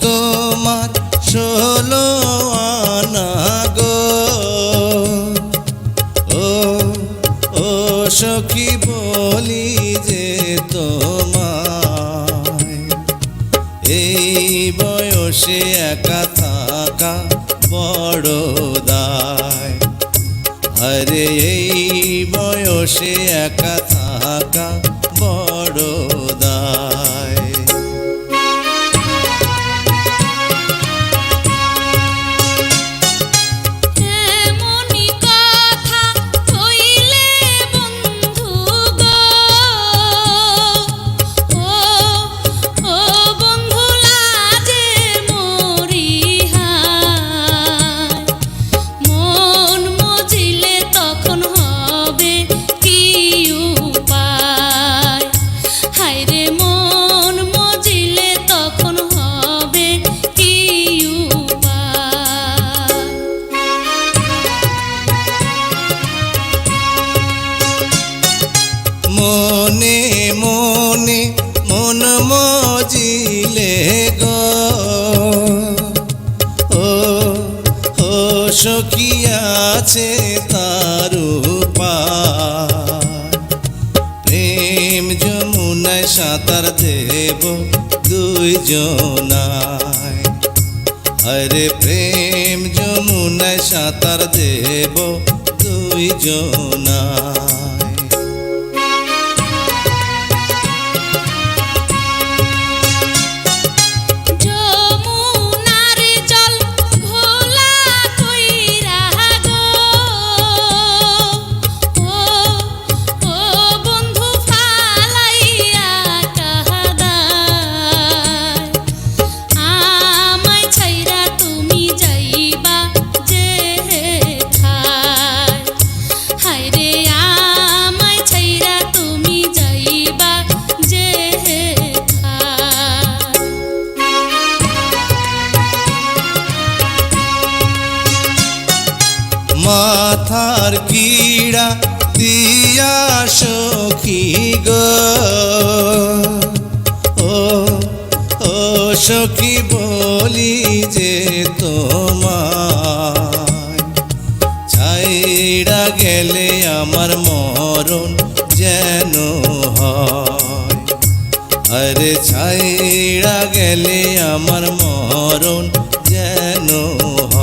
তোমার ষোলো আনা গো। ও ও সখী বলি যে তোমায়। এই বয়সে একা থাকা বড় দায়। আরে এই বয়সে একা থাকা মনে মনে মন মজিলে গো। ও ও সখী আছে তার প্রেম যমুনায় সাঁতার দেব দুই জনায় আরে প্রেম যমুনায় সাঁতার দেব দুই মাথার কিড়া দিয়া সখী গো। ও ও সখী, বলি যে তোমায় ছাইড়া গেলে আমার মরণ যেন আরে ছাইড়া গেলে আমার মরণ যেন হয়।